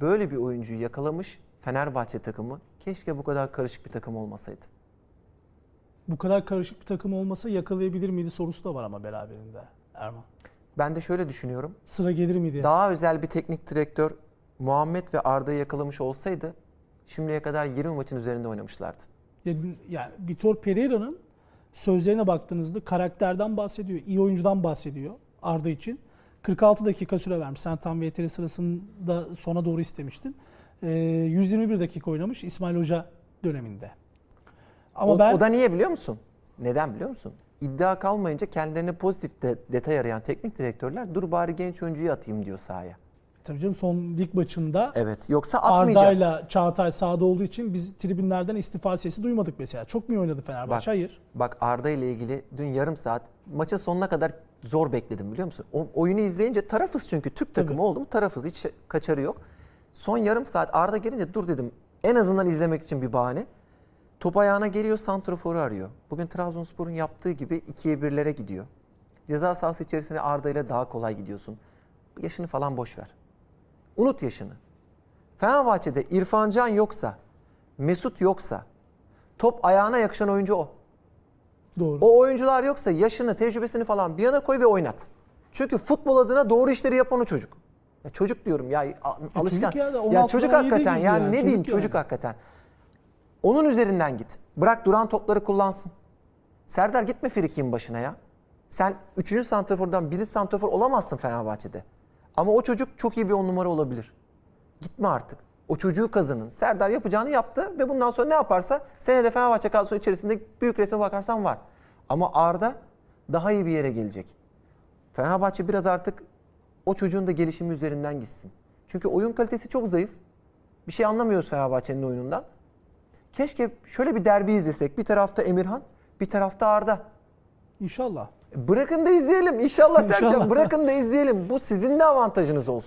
böyle bir oyuncuyu yakalamış Fenerbahçe takımı keşke bu kadar karışık bir takım olmasaydı. Bu kadar karışık bir takım olmasa yakalayabilir miydi sorusu da var ama beraberinde Erman. Ben de şöyle düşünüyorum. Sıra gelir miydi? Daha özel bir teknik direktör Muhammed ve Arda'yı yakalamış olsaydı şimdiye kadar 20 maçın üzerinde oynamışlardı. Yani, yani Vitor Pereira'nın sözlerine baktığınızda karakterden bahsediyor, iyi oyuncudan bahsediyor Arda için. 46 dakika süre vermiş. Sen tam VTR sırasında sona doğru istemiştin. Ee, 121 dakika oynamış İsmail Hoca döneminde. Ama o, ben o da niye biliyor musun? Neden biliyor musun? İddia kalmayınca kendilerine pozitif de, detay arayan teknik direktörler dur bari genç oyuncuyu atayım diyor sahaya. Tabii canım son lig maçında Evet yoksa atmayacak. Arda'yla Çağatay sahada olduğu için biz tribünlerden istifa sesi duymadık mesela. Çok mu iyi oynadı Fenerbahçe? Bak. Hayır. Bak Arda ile ilgili dün yarım saat maçın sonuna kadar zor bekledim biliyor musun? O, oyunu izleyince tarafız çünkü Türk takımı Tabii. oldum tarafız hiç kaçarı yok. Son yarım saat Arda gelince dur dedim en azından izlemek için bir bahane. Top ayağına geliyor santroforu arıyor. Bugün Trabzonspor'un yaptığı gibi ikiye birlere gidiyor. Ceza sahası içerisine Arda ile daha kolay gidiyorsun. Yaşını falan boş ver. Unut yaşını. Fenerbahçe'de İrfan Can yoksa, Mesut yoksa, top ayağına yakışan oyuncu o. Doğru. O oyuncular yoksa yaşını, tecrübesini falan bir yana koy ve oynat. Çünkü futbol adına doğru işleri yapan o çocuk. Ya çocuk diyorum ya a- alışkan. ya Ya, 16, çocuk 17 hakikaten yani yani, ne çocuk diyeyim yani. çocuk hakikaten. Onun üzerinden git. Bırak duran topları kullansın. Serdar gitme Frikik'in başına ya. Sen 3. santrafordan 1. santrafor olamazsın Fenerbahçe'de. Ama o çocuk çok iyi bir on numara olabilir. Gitme artık. O çocuğu kazanın. Serdar yapacağını yaptı ve bundan sonra ne yaparsa senede Fenerbahçe kadrosu içerisinde büyük resme bakarsan var. Ama Arda daha iyi bir yere gelecek. Fenerbahçe biraz artık o çocuğun da gelişimi üzerinden gitsin. Çünkü oyun kalitesi çok zayıf. Bir şey anlamıyoruz Fenerbahçe'nin oyunundan. Keşke şöyle bir derbi izlesek. Bir tarafta Emirhan, bir tarafta Arda. İnşallah. Bırakın da izleyelim inşallah derken İnşallah. bırakın da izleyelim. Bu sizin de avantajınız olsun.